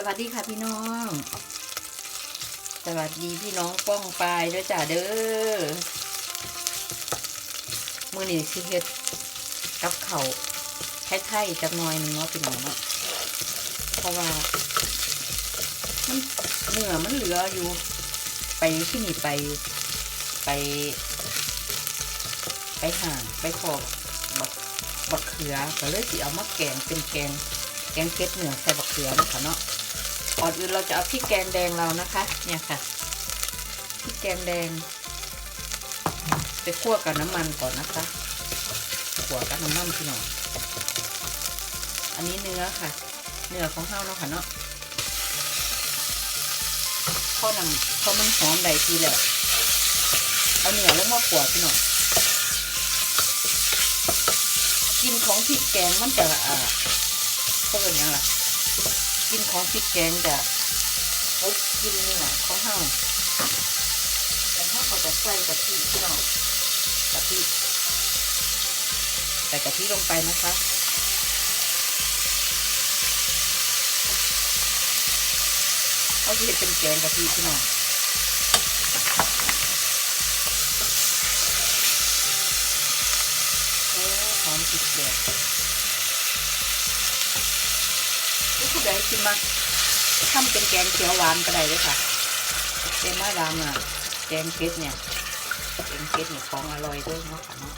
สวัสดีค่ะพี่น้อง สวัสดีพี่น้องป้องปลายด้วยจ้าเด้อมือนี่สิเฮ็ดกับเขาวไข่ๆจักหน่อยนึงเนาะพี่น้องเนาะเพราะว่ามันเนื้อมันเหลืออยู่ ไปที่นี่ไปไป ไปห่างไปขอบบักบักเขือก็เลยสิเอามาแกงเป็นแกงแกงเผ็ดเหนือใส่บักเขือนะคะเนาะ ก่อนอื่นเราจะเอาพริกแกงแดงเรานะคะ เนี่ยค่ะพริกแกงแดง ไปคั่วกับน้ำมันก่อนนะคะคั่วกับน้ำมันพี่น้องอันนี้เนื้อค่ะ เนื้อของเฮาเนาะค่ะเนาะข้าวนำข้าวมันหอมใดทีแหล้วเอาเนื้อลงมาขัวพี่น้องกินของพริกแกงมันจะอ่าเปิดยังล่ะ กินของพริกแกงจะปุ๊บกินเนื้อของเฮาแต่ถ้าเขาจะใส่กะทิพี่น้องกะทิใส่กะทิลงไปนะคะเขาจะเห็นเป็นแกงกะทิพี่น้องโอ้หอมพริกแกง ผู้ใดกินมาทำเป็นแกงเขียวหวานก็ได้เลยค่ะเจมาดามอะแกงเผ็ดเนี่ยแกงเผ็ดเนี่ยของอร่อยด้วยเนาะค่ะเนาะ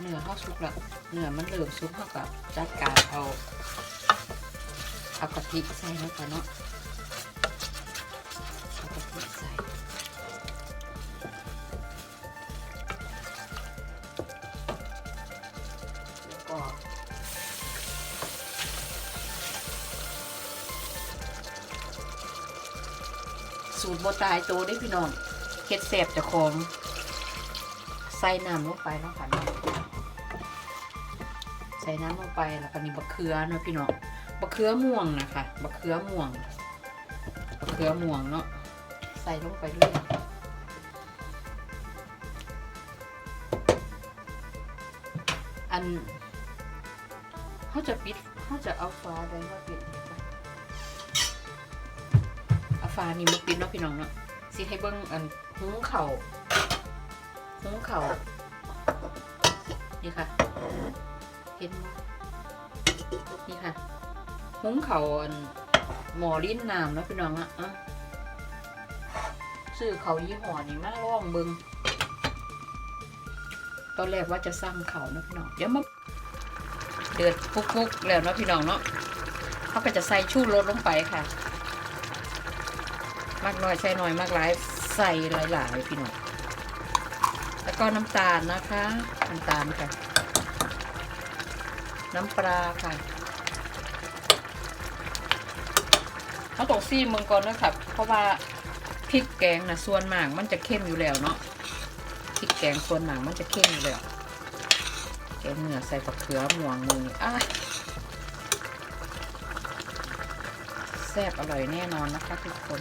เนื้อเขาสุกล้วเนื้อมันเริ่มสุกเขากับจัดการเอาเอากะทิใส่เนาะค่ะเนาะ สูตรโบตายโตได้พี่น้องเฮ็ดแสบจะของใส่น้ำลงไปเนาะค่ะเนใส่น้ำลงไปแล้วก็นี่บักเขือเนาะพี่น้องบักเขือม่วงนะคะบักเขือม่วงบักเขือม่วงเนาะใส่ลงไปเลยอันเขาจะปิดเขาจะเอาฟ้าได้ว่าปิดนี่ป ฟ้านี่มาปิดเนาะพี่น้องเนาะสิให้เบิ้งอันหุงเข่าหุงเข่านี่ค่ะ เห็นนี่ค่ะหุงเข่าอันหมอลิ้นน้ำเนาะพี่น้องอะอะซื้อเขายี่ห้อนี่มาล่องเบิ้งตอนแรกว่าจะสั่งเขาเนาะพี่น้องเดี๋ยวมาเดือดปุกๆแล้วเนาะพี่น้องเนาะเขาก็จะใส่ชูรสลงไปค่ะ มากน้อยใส่น้อยมากหลายใส่หลายๆพี่น้องแล้วก็น้ำตาลนะคะน้ำตาลค่ะ น้ำปลาค่ะเขาต้องซีมึงก่อนนะครับเพราะว่าพริกแกงนะส่วนมากมันจะเข้มอยู่แล้วเนาะพริกแกงส่วนมากมันจะเข้มอยู่แล้วแกงเนื้อใส่ฝักเขือหม่วงมืออะ แซ่บอร่อยแน่นอนนะคะทุกคน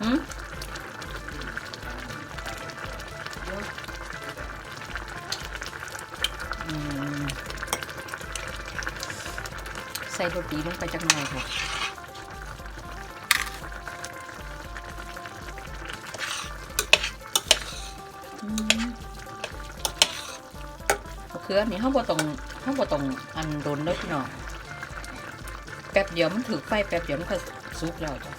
หืมใส่โรตีลงไปจักหน่อยค่ะ ขือนี่เขาบ่ต้องบ่ต้องอันโดนเด้อพี่น้องแป๊บเดียวมันถือไฟแป๊บเดียวมันก็สุกแล้วจ้ะ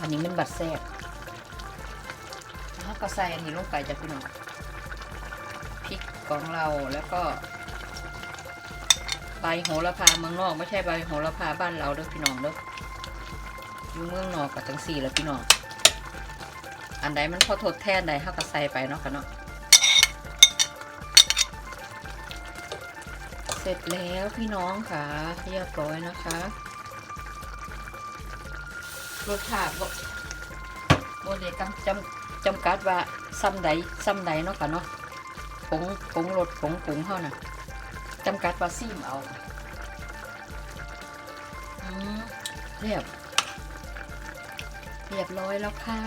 อันนี้มันบัดแซ่บแล้วก็ใส่อันนี้ลงไปจ้ะพี่น้องพริกของเราแล้วก็ใบโหระพาเมืองนอก ไม่ใช่ใบโหระพาบ้านเราเด้อพี่น้องเด้ออยู่เมืองนอกกับจังสี่แล้วพี่น้อง อันใดมันพอทดแทนใดเฮาก็ใส่ไปเนาะค่ะเนาะเสร็จแล้วพี่น้องค่ะ เรียบร้อยนะคะรสชาติบ่บ่ได้กจำจำกัดว่าซ้ำใดซ้ำใดเนาะค่ะเนาะผงผงรสผงปรุงเฮาน่ะจำกัดว่าซิมเอาเรียบ เรียบร้อยแล้วค่ะ